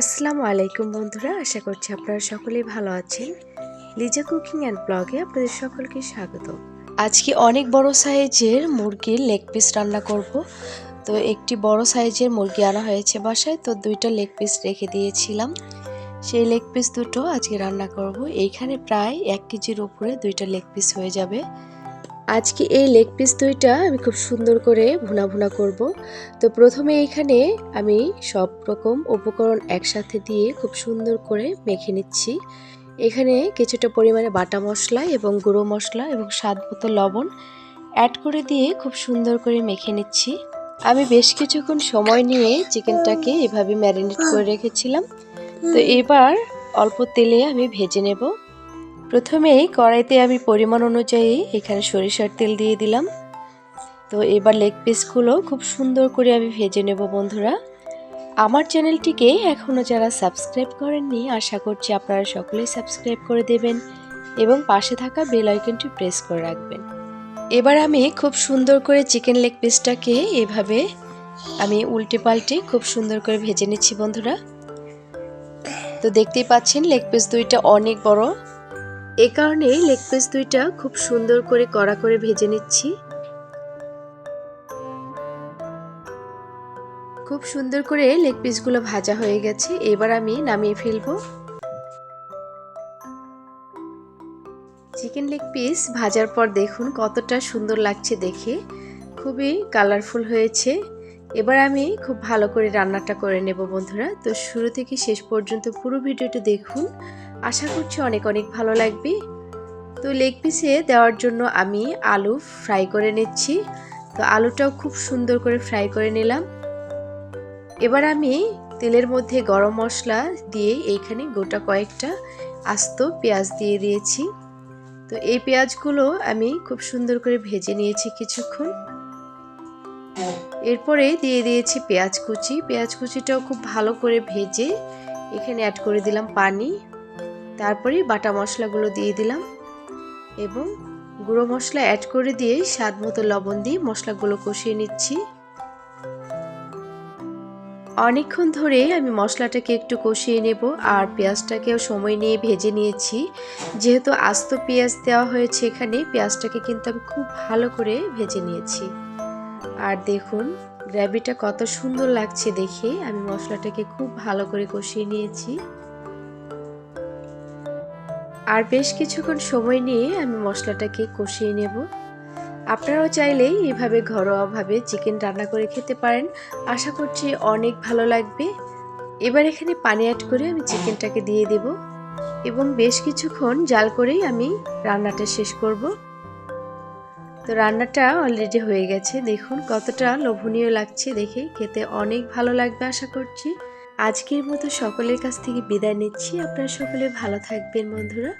আসসালামু আলাইকুম বন্ধুরা, আশা করছি আপনারা সকলেই ভালো আছেন। লিজা কুকিং অ্যান্ড ব্লগে আপনাদের সকলকে স্বাগত। আজকে অনেক বড় সাইজের মুরগির লেগ পিস রান্না করব। তো একটি বড় সাইজের মুরগি আনা হয়েছে বাসায়, তো দুইটা লেগ পিস রেখে দিয়েছিলাম। সেই লেগ পিস দুটো আজকে রান্না করব। এইখানে প্রায় এক কেজির উপরে দুইটা লেগ পিস হয়ে যাবে। আজকে এই লেগ পিস দুইটা আমি খুব সুন্দর করে ভুনা ভুনা করব। তো প্রথমে এইখানে আমি সব রকম উপকরণ একসাথে দিয়ে খুব সুন্দর করে মেখে নিচ্ছি। এখানে কিছুটা পরিমাণে বাটা মশলা এবং গুঁড়ো মশলা এবং স্বাদ মতো লবণ অ্যাড করে দিয়ে খুব সুন্দর করে মেখে নিচ্ছি। আমি বেশ কিছুক্ষণ সময় নিয়ে চিকেনটাকে এভাবে ম্যারিনেট করে রেখেছিলাম। তো এবার অল্প তেলে আমি ভেজে নেব। প্রথমেই কড়াইতে আমি পরিমাণ অনুযায়ী এখানে সরিষার তেল দিয়ে দিলাম। তো এবার লেগ পিসগুলো খুব সুন্দর করে আমি ভেজে নেব বন্ধুরা। আমার চ্যানেলটিকে এখনও যারা সাবস্ক্রাইব করেননি, আশা করছি আপনারা সকলেই সাবস্ক্রাইব করে দেবেন এবং পাশে থাকা বেল আইকনটি প্রেস করে রাখবেন। এবার আমি খুব সুন্দর করে চিকেন লেগ পিসটাকে এভাবে আমি উল্টে পাল্টে খুব সুন্দর করে ভেজে নিচ্ছি বন্ধুরা। তো দেখতেই পাচ্ছেন লেগ পিস দুইটা অনেক বড়। এ কারণে লেগ পিস দুইটা খুব সুন্দর করে কড়া করে ভেজে নিচ্ছি। খুব সুন্দর করে লেগ পিসগুলো ভাজা হয়ে গেছে, এবার আমি নামিয়ে ফেলব। চিকেন লেগ পিস ভাজার পর দেখুন কতটা সুন্দর লাগছে দেখে। খুবই কালারফুল হয়েছে। এবার আমি খুব ভালো করে রান্নাটা করে নেব বন্ধুরা। তো শুরু থেকে শেষ পর্যন্ত পুরো ভিডিওটা দেখুন। আশা করছি অনেক অনেক ভালো লাগবে। তো লেগ পিসে দেওয়ার জন্য আমি আলু ফ্রাই করে নিচ্ছি। তো আলুটাও খুব সুন্দর করে ফ্রাই করে নিলাম। এবার আমি তেলের মধ্যে গরম মশলা দিয়ে এইখানে গোটা কয়েকটা আস্ত পেঁয়াজ দিয়ে দিয়েছি। তো এই পেঁয়াজগুলো আমি খুব সুন্দর করে ভেজে নিয়েছি কিছুক্ষণ। এরপরে দিয়ে দিয়েছি পেঁয়াজ কুচি। পেঁয়াজ কুচিটাও খুব ভালো করে ভেজে এখানে অ্যাড করে দিলাম পানি। তারপরে বাটা মশলাগুলো দিয়ে দিলাম এবং গুঁড়ো মশলা অ্যাড করে দিয়ে স্বাদ মতো লবণ দিয়ে মশলাগুলো কষিয়ে নিচ্ছি। অনেকক্ষণ ধরে আমি মশলাটাকে একটু কষিয়ে নেব আর পেঁয়াজটাকেও সময় নিয়ে ভেজে নিয়েছি। যেহেতু আস্ত পেঁয়াজ দেওয়া হয়েছে এখানে, পেঁয়াজটাকে কিন্তু আমি খুব ভালো করে ভেজে নিয়েছি। আর দেখুন, গ্রেভিটা কত সুন্দর লাগছে দেখে আমি মশলাটাকে খুব ভালো করে কষিয়ে নিয়েছি। আর বেশ কিছুক্ষণ সময় নিয়ে আমি মশলাটাকে কষিয়ে নেব। আপনারাও চাইলেই এভাবে ঘরোয়াভাবে চিকেন রান্না করে খেতে পারেন। আশা করছি অনেক ভালো লাগবে। এবার এখানে পানি অ্যাড করে আমি চিকেনটাকে দিয়ে দেব এবং বেশ কিছুক্ষণ জাল করেই আমি রান্নাটা শেষ করব। তো রান্নাটা অলরেডি হয়ে গেছে। দেখুন কতটা লোভনীয় লাগছে দেখে। খেতে অনেক ভালো লাগবে আশা করছি। আজকের মতো সকলের কাছ থেকে বিদায় নিচ্ছি। আপনারা সকলে ভালো থাকবেন বন্ধুরা,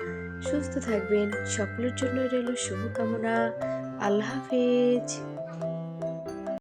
সুস্থ থাকবেন। সকলের জন্য রইল শুভকামনা। আল্লাহ হাফেজ।